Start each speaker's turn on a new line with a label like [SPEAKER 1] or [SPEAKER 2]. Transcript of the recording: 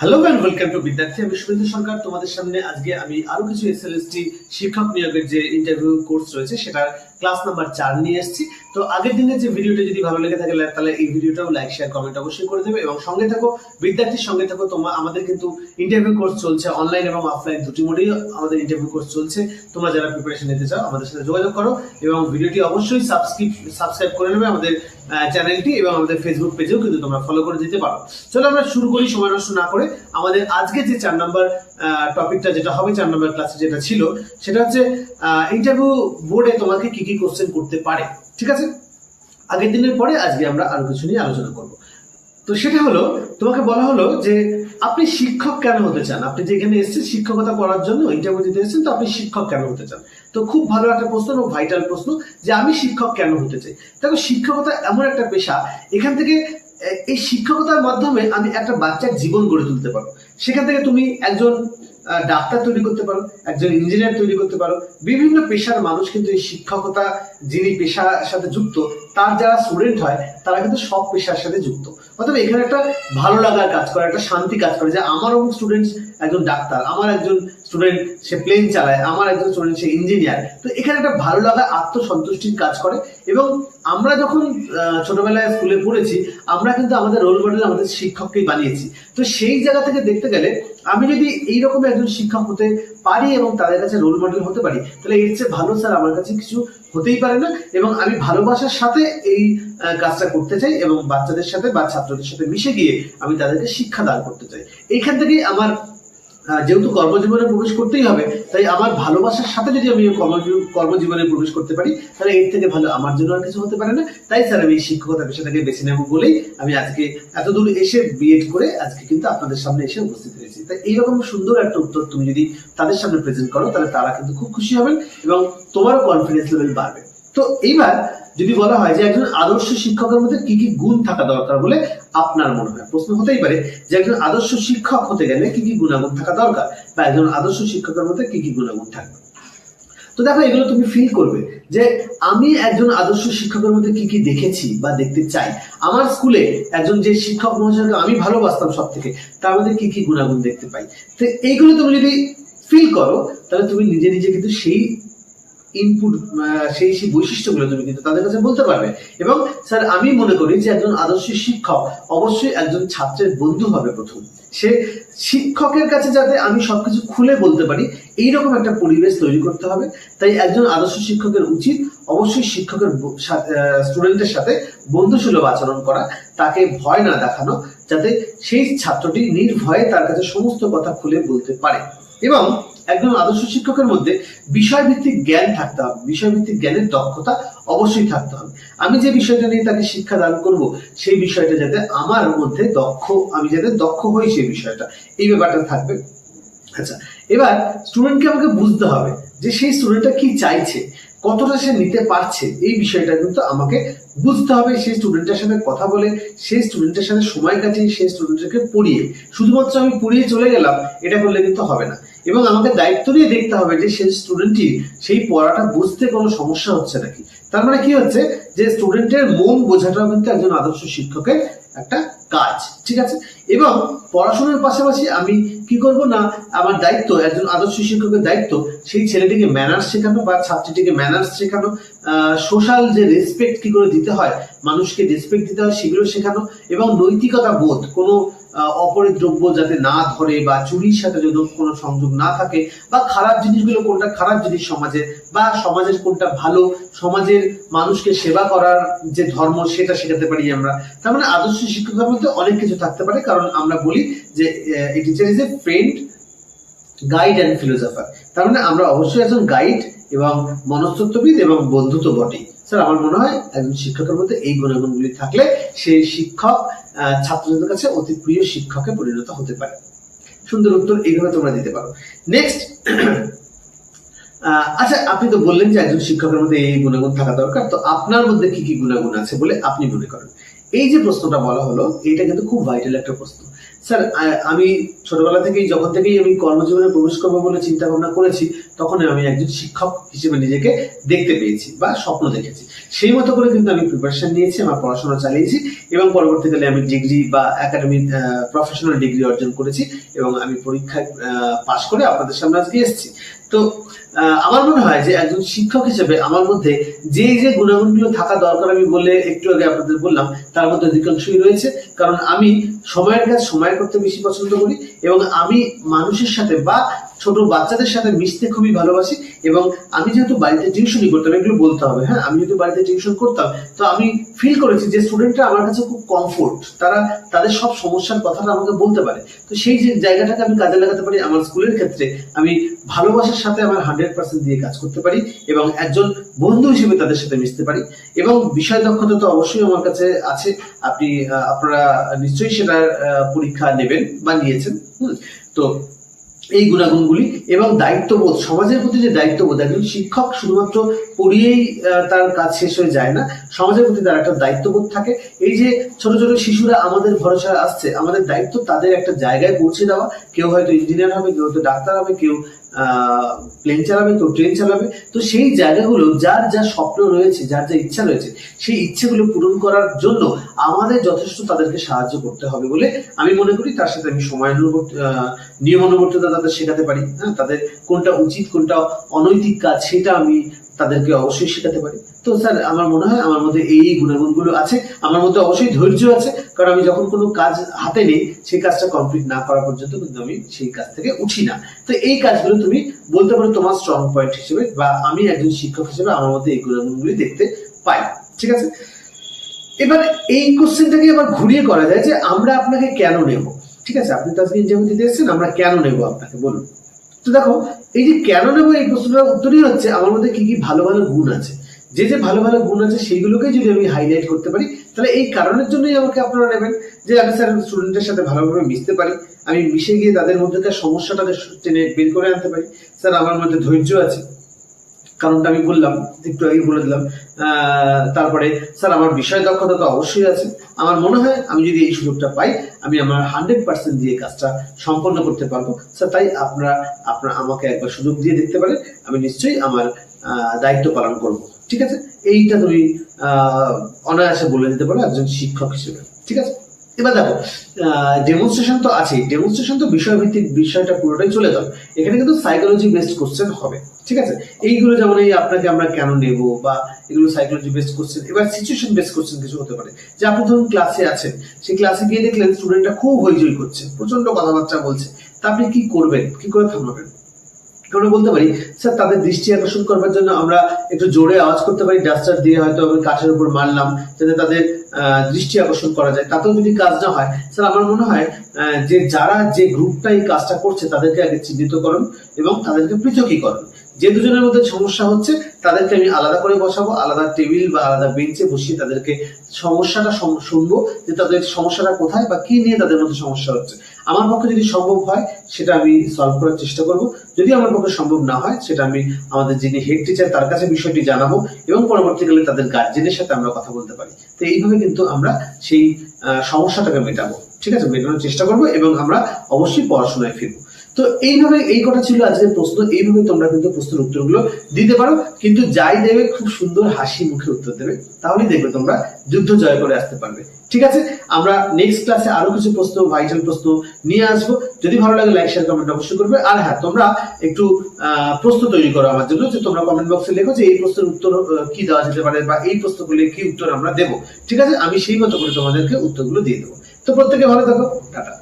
[SPEAKER 1] Hello and welcome to বিদ্যার্থী আমি সুরেন্দ্র সরকার তোমাদের সামনে আজকে আমি আরও কিছু এসএলএসটি শিক্ষক নিয়োগের যে ইন্টারভিউ কোর্স রয়েছে, সেটার ক্লাস নাম্বার চার নিয়ে এসেছি। তো আগের দিনের যে ভিডিওটা যদি ভালো লেগে থাকে তাহলে এই ভিডিওটাও লাইক শেয়ার কমেন্ট অবশ্যই করে দেবে এবং সঙ্গে থাকো, বিদ্যার্থীর সঙ্গে থাকো তোমার আমাদের কিন্তু ইন্টারভিউ কোর্স চলছে অনলাইন এবং অফলাইন দুটি মোডেই আমাদের ইন্টারভিউ কোর্স চলছে। তোমরা যারা প্রিপারেশন নিতে চাও, আমাদের সাথে যোগাযোগ করো এবং ভিডিওটি অবশ্যই সাবস্ক্রিপ সাবস্ক্রাইব করে নেবে আমাদের চ্যানেলটি এবং আমাদের ফেসবুক পেজেও কিন্তু তোমরা ফলো করে দিতে পারো। চলো আমরা শুরু করি, সময় নষ্ট না করে। আমাদের আজকে যে চার নম্বর টপিকটা যেটা হবে, চার নম্বর ক্লাসে যেটা ছিল, সেটা হচ্ছে ইন্টারভিউ বোর্ডে তোমাকে কি কি কোশ্চেন করতে পারে, ঠিক আছে? আগের দিনের পরে আজকে আমরা আরও কিছু নিয়ে আলোচনা করব। তো সেটা হলো, তোমাকে বলা হলো যে, আপনি শিক্ষক কেন হতে চান? আপনি যে এখানে এসেছেন শিক্ষকতা করার জন্য ইন্টারভিউ দিতে এসেছেন, তো আপনি শিক্ষক কেন হতে চান? তো খুব ভালো একটা প্রশ্ন এবং ভাইটাল প্রশ্ন যে, আমি শিক্ষক কেন হতে চাই? দেখো, শিক্ষকতা এমন একটা পেশা, এখান থেকে এই শিক্ষকতার মাধ্যমে আমি একটা বাচ্চার জীবন গড়ে তুলতে পারো সেখান থেকে তুমি একজন ডাক্তার তৈরি করতে পারো, একজন ইঞ্জিনিয়ার তৈরি করতে পারো। বিভিন্ন পেশার মানুষ কিন্তু এই শিক্ষকতা, যিনি পেশার সাথে যুক্ত, তার যারা স্টুডেন্ট হয়, তারা কিন্তু সব পেশার সাথে যুক্ত। অর্থাৎ এখানে একটা ভালো লাগার কাজ করে, একটা শান্তি কাজ করে যে আমার অমুক স্টুডেন্ট একজন ডাক্তার, আমার একজন স্টুডেন্ট সে প্লেন চালায়, আমার একজন স্টুডেন্ট সে ইঞ্জিনিয়ার তো এখানে একটা ভালো লাগা আত্মসন্তুষ্টির কাজ করে এবং আমরা যখন ছোটবেলায় স্কুলে পড়েছি, আমরা কিন্তু আমাদের রোল মডেল আমাদের শিক্ষককেই বানিয়েছি। তো সেই জায়গা থেকে দেখতে গেলে আমি যদি এইরকম একজন শিক্ষক হতে পারি এবং তাদের কাছে রোল মডেল হতে পারি, তাহলে এর চেয়ে ভালো স্যার আমার কাছে কিছু হতেই পারে না এবং আমি ভালোবাসার সাথে এই কাজটা করতে চাই এবং বাচ্চাদের সাথে বা ছাত্রদের সাথে মিশে গিয়ে আমি তাদেরকে শিক্ষা দান করতে চাই। এইখান থেকেই আমার যেহেতু কর্মজীবনে প্রবেশ করতেই হবে, তাই আমার ভালোবাসার সাথে যদি আমি কর্মজীবনে প্রবেশ করতে পারি, তাহলে এর থেকে ভালো আমার জন্য আর কিছু হতে পারে না। তাই স্যার, আমি শিক্ষকতা পেশাটাকে বেছে নেব বলেই আমি আজকে এত দূর এসে বিএড করে আজকে কিন্তু আপনাদের সামনে এসে উপস্থিত হয়েছি। তাই এইরকম সুন্দর একটা উত্তর তুমি যদি তাদের সামনে প্রেজেন্ট করো, তাহলে তারা কিন্তু খুব খুশি হবেন এবং তোমারও কনফিডেন্স লেভেল বাড়বে। তো এইবার যদি বলা হয় যে একজন আদর্শ শিক্ষকের মধ্যে কি কি গুণ থাকা দরকার বলে আপনার মনে হয়? প্রশ্ন হতেই পারে যে একজন আদর্শ শিক্ষক হতে গেলে কি কি গুণাগুণ থাকা দরকার বা একজন আদর্শ শিক্ষকের মধ্যে কি কি গুণাগুণ থাকবে? তো দেখো, এগুলো তুমি ফিল করবে যে আমি একজন আদর্শ শিক্ষকের মধ্যে কি কি দেখেছি বা দেখতে চাই। আমার স্কুলে একজন যে শিক্ষক মহাশয়কে আমি ভালোবাসতাম সব থেকে তার মধ্যে কি কি গুণাগুণ দেখতে পাই? তো এইগুলো তুমি যদি ফিল করো, তাহলে তুমি নিজে নিজে কিন্তু সেই ইনপুট সেই সেই বৈশিষ্ট্যগুলো তুমি কিন্তু তাদের কাছে বলতে পারবে। এবং স্যার, আমি মনে করি যে একজন আদর্শ শিক্ষক অবশ্যই একজন ছাত্রের বন্ধু হবে প্রথম। সে শিক্ষকের কাছে যাতে আমি সবকিছু খুলে বলতে পারি, এইরকম একটা পরিবেশ তৈরি করতে হবে। তাই একজন আদর্শ শিক্ষকের উচিত অবশ্যই শিক্ষকের স্টুডেন্টের সাথে বন্ধুসুলভ আচরণ করা, তাকে ভয় না দেখানো, যাতে সেই ছাত্রটি নির্ভয়ে তার কাছে সমস্ত কথা খুলে বলতে পারে। এবং একজন আদর্শ শিক্ষকের মধ্যে বিষয়ভিত্তিক জ্ঞান থাকতে হবে, বিষয়ভিত্তিক জ্ঞানের দক্ষতা অবশ্যই থাকতে হবে। আমি যে বিষয়টা নিয়ে তাকে শিক্ষা দান করব, সেই বিষয়টা যাতে আমার মধ্যে দক্ষ, আমি যাতে দক্ষ হই সেই বিষয়টা। এই ব্যাপারটা থাকবে। আচ্ছা এবার স্টুডেন্টকে আমাকে বুঝতে হবে যে সেই স্টুডেন্টটা কি চাইছে। কতটা সে নিতে পারছে, এই বিষয়টা কিন্তু আমাকে বুঝতে হবে। সেই স্টুডেন্টের সাথে কথা বলে, সেই স্টুডেন্টের সাথে সময় কাটিয়ে সেই স্টুডেন্টকে পড়িয়ে, শুধুমাত্র আমি পড়িয়ে চলে গেলাম, এটা করলে কিন্তু হবে না। এবং আমাকে দায়িত্ব নিয়ে দেখতে হবে যে সেই স্টুডেন্টটি সেই পড়াটা বুঝতে কোনো সমস্যা হচ্ছে নাকি। তার মানে কি হচ্ছে যে স্টুডেন্টের মন বোঝাটাও কিন্তু একজন আদর্শ শিক্ষকের একটা কাজ, ঠিক আছে? এবং পড়াশোনার পাশাপাশি আমি কি করব না, আমার দায়িত্ব, একজন আদর্শ শিক্ষকের দায়িত্ব, সেই ছেলেটিকে ম্যানার্স শেখানো বা ছাত্রীটিকে ম্যানার্স শেখানো সোশ্যাল যে রেসপেক্ট কি করে দিতে হয়, মানুষকে রেসপেক্ট দিতে হয়, সেগুলো শেখানো এবং নৈতিকতা বোধ, কোনো অপরের দ্রব্য যাতে না ধরে বা চুরির সাথে যদি কোনো সংযোগ না থাকে বা খারাপ জিনিসগুলো কোনটা খারাপ জিনিস সমাজের বা সমাজের কোনটা ভালো, সমাজের মানুষকে সেবা করার যে ধর্ম সেটা শেখাতে পারি আমরা। তার মানে আদর্শ শিক্ষকের মধ্যে অনেক কিছু থাকতে পারে, কারণ আমরা বলি যে teacher is a friend guide and philosopher তার মানে আমরা অবশ্যই একজন গাইড এবং মনস্তত্ত্ববিদ এবং বন্ধু তো বটেই। স্যার, আমার মনে হয় একজন শিক্ষকের মধ্যে এই গুণাগুণগুলি থাকলে সেই শিক্ষক ছাত্রদের কাছে অতি প্রিয় শিক্ষকে পরিণত হতে পারে। সুন্দর উত্তর এইভাবে তোমরা দিতে পারো। নেক্সট আচ্ছা আপনি তো বললেন যে একজন শিক্ষকের মধ্যে এই গুণাগুণ থাকা দরকার। তো আপনার মধ্যে কি কি গুণাগুণ আছে বলে আপনি মনে করেন? এই যে প্রশ্নটা বলা হলো এটা কিন্তু খুব ভাইটাল একটা প্রশ্ন। স্যার আমি ছোটবেলা থেকেই, যখন থেকেই আমি কর্মজীবনে প্রবেশ করব বলে চিন্তা ভাবনা করেছি, তখন আমি একজন শিক্ষক হিসেবে নিজেকে দেখতে পেয়েছি বা স্বপ্ন দেখেছি। সেই মতো করে কিন্তু আমি প্রিপারেশন নিয়েছি, আমার পড়াশোনা চালিয়েছি এবং পরবর্তীকালে আমি ডিগ্রি বা একাডেমিক প্রফেশনাল ডিগ্রি অর্জন করেছি এবং আমি পরীক্ষায় পাশ করে আপনাদের সামনে আজকে এসেছি। তো আমার মনে হয় যে একজন শিক্ষক হিসেবে আমার মধ্যে যে যে গুণাগুণগুলো থাকা দরকার আমি বলে একটু আগে আপনাদের বললাম, তার মধ্যে অধিকাংশই রয়েছে। কারণ আমি সময়ের কাজ সময় করতে বেশি পছন্দ করি এবং আমি মানুষের সাথে বা ছোট বাচ্চাদের সাথে মিশতে খুবই ভালোবাসি এবং আমি যেহেতু বাড়িতে টিউশনই করতাম এগুলো বলতে হবে হ্যাঁ? আমি যেহেতু বাড়িতে টিউশন করতাম তো আমি ফিল করেছি যে স্টুডেন্টরা আমার কাছে খুব কমফোর্ট তারা তাদের সব সমস্যার কথাটা আমাকে বলতে পারে। তো সেই যে জায়গাটাকে আমি কাজে লাগাতে পারি আমার স্কুলের ক্ষেত্রে আমি ভালোবাসার সাথে আমার হান্ড্রেড পার্সেন্ট দিয়ে কাজ করতে পারি এবং একজন বন্ধু হিসেবে তাদের সাথে মিশতে পারি এবং বিষয় দক্ষতা তো অবশ্যই আমার কাছে আছে। আপনি আপনারা নিশ্চয়ই সেটার পরীক্ষা নেবেন বা নিয়েছেন হুম, তো এই গুণাগুণগুলি এবং দায়িত্ববোধ, সমাজের প্রতি যে দায়িত্ববোধ, একজন শিক্ষক শুধুমাত্র পড়িয়েই তার কাজ শেষ হয়ে যায় না, সমাজের প্রতি তার একটা দায়িত্ববোধ থাকে। এই যে ছোট ছোট শিশুরা আমাদের ভরসায় আসছে, আমাদের দায়িত্ব তাদের একটা জায়গায় পৌঁছে দেওয়া। কেউ হয়তো ইঞ্জিনিয়ার হবে, কেউ হয়তো ডাক্তার হবে, কেউ প্লেন চালাবে কেউ ট্রেন চালাবে। তো সেই জায়গাগুলো, যার যা স্বপ্ন রয়েছে, যার যা ইচ্ছা রয়েছে, সেই ইচ্ছেগুলো পূরণ করার জন্য আমাদের যথেষ্ট তাদেরকে সাহায্য করতে হবে বলে আমি মনে করি। তার সাথে আমি সময় অনুবর্তী নিয়ম অনুবর্তিতা তাদের শেখাতে পারি। হ্যাঁ তাদের কোনটা উচিত, কোনটা অনৈতিক কাজ, সেটা আমি তাদেরকে অবশ্যই শেখাতে পারি। তো স্যার, আমার মনে হয় আমার মধ্যে এই গুণাগুণগুলো আছে। আমার মধ্যে অবশ্যই ধৈর্য আছে, কারণ আমি যখন কোনো কাজ হাতে নেই, সেই কাজটা কমপ্লিট না করা পর্যন্ত কিন্তু আমি সেই কাজ থেকে উঠি না। তো এই কাজগুলো তুমি বলতে পারো তোমার স্ট্রং পয়েন্ট হিসেবে, বা আমি একজন শিক্ষক হিসেবে আমার মধ্যে এই গুণাগুণগুলি দেখতে পাই। ঠিক আছে? এবার এই কোশ্চেনটাকে আবার ঘুরিয়ে করা যায় যে আমরা আপনাকে কেন নেব? ঠিক আছে? আপনি তো আজকে ইন্টারভিউ দিতে এসেছেন, আমরা কেন নেব আপনাকে? বলুন। তো দেখো, এই যে কেন নেব এই প্রশ্নটার উত্তরই হচ্ছে আমার মধ্যে কি কি ভালো ভালো গুণ আছে। যে যে ভালো ভালো গুণ আছে সেইগুলোকে যদি আমি হাইলাইট করতে পারি, তাহলে এই কারণের জন্যই আমাকে আপনারা নেবেন যে আমি স্যার স্টুডেন্টের সাথে ভালোভাবে মিশতে পারি, আমি মিশে গিয়ে তাদের মধ্যেকার সমস্যাটাকে টেনে বের করে আনতে পারি। স্যার আমার মধ্যে ধৈর্য আছে। কারণটা আমি বললাম, একটু আগে বলে দিলাম। তারপরে, স্যার, আমার বিষয় দক্ষতা তো অবশ্যই আছে। আমার মনে হয় আমি যদি এই সুযোগটা পাই, আমি আমার হান্ড্রেড পার্সেন্ট দিয়ে কাজটা সম্পন্ন করতে পারব। স্যার, তাই আপনারা আপনারা আমাকে একবার সুযোগ দিয়ে দেখতে পারেন। আমি নিশ্চয়ই আমার দায়িত্ব পালন করব। ঠিক আছে? এইটা তুমি অনায়াসে বলে দিতে পারো একজন শিক্ষক হিসেবে। ঠিক আছে? এবার দেখো ডেমনস্ট্রেশন তো আছেই। ডেমনস্ট্রেশন তো বিষয়ভিত্তিক বিষয়টা পুরোটাই চলে গেল এখানে কিন্তু সাইকোলজি বেসড কোশ্চেন হবে, ঠিক আছে? এইগুলো যেমন এই আপনাকে আমরা কেন নেব বা এগুলো সাইকোলজি বেসড কোশ্চেন এবার সিচুয়েশন বেসড কোশ্চেন কিছু হতে পারে। যে আপনি ধরুন ক্লাসে আছেন, সেই ক্লাসে গিয়ে দেখলেন স্টুডেন্টরা খুব হইচই করছে প্রচণ্ড কথাবার্তা বলছে। তা আপনি কি করবেন? কি করে থামাবেন? আমরা বলতে পারি, স্যার, তাদের দৃষ্টি আকর্ষণ করবার জন্য আমরা একটু জোরে আওয়াজ করতে পারি, ডাস্টার দিয়ে হয়তো আমি কাঠের উপর মারলাম, যাতে তাদের দৃষ্টি আকর্ষণ করা যায়। তাতেও যদি কাজ না হয়, স্যার, আমার মনে হয় যে যারা যে গ্রুপটা এই কাজটা করছে, তাদেরকে আগে চিহ্নিতকরণ এবং তাদেরকে পৃথকীকরণ। যে দুজনের মধ্যে সমস্যা হচ্ছে, তাদেরকে আমি আলাদা করে বসাবো, আলাদা টেবিল বা আলাদা বেঞ্চে বসিয়ে তাদেরকে সমস্যাটা শুনব যে তাদের সমস্যাটা কোথায় বা কি নিয়ে তাদের মধ্যে সমস্যা হচ্ছে। আমার পক্ষে যদি সম্ভব হয়, সেটা আমি সলভ করার চেষ্টা করব। যদি আমার পক্ষে সম্ভব না হয়, সেটা আমি আমাদের যিনি হেড টিচার তার কাছে বিষয়টি জানাব এবং পরবর্তীকালে তাদের গার্জেনের সাথে আমরা কথা বলতে পারি। তো এইভাবে কিন্তু আমরা সেই সমস্যাটাকে মেটাবো। ঠিক আছে? মেটানোর চেষ্টা করব এবং আমরা অবশ্যই পড়াশোনায় ফিরবো। তো এইভাবে এই কথা ছিল আজকের প্রশ্ন, এইভাবে তোমরা কিন্তু প্রশ্নের উত্তরগুলো দিতে পারো। কিন্তু যাই দেবে, খুব সুন্দর হাসি মুখে উত্তর দেবে, তাহলেই দেখবে তোমরা যুদ্ধ জয় করে আসতে পারবে। ঠিক আছে? আমরা নেক্সট ক্লাসে আরও কিছু প্রশ্ন ভাইটাল প্রশ্ন নিয়ে আসব। যদি ভালো লাগে লাইক শেয়ার কমেন্ট অবশ্যই করবে। আর হ্যাঁ তোমরা একটু প্রশ্ন তৈরি করো আমার জন্য, যে তোমরা কমেন্ট বক্সে লেখো যে এই প্রশ্নের উত্তর কি দেওয়া যেতে পারে বা এই প্রশ্ন করলে কি উত্তর আমরা দেবো। ঠিক আছে? আমি সেই মতো করে তোমাদেরকে উত্তরগুলো দিয়ে দেবো। তো প্রত্যেকে ভালো থাকো। টাটা।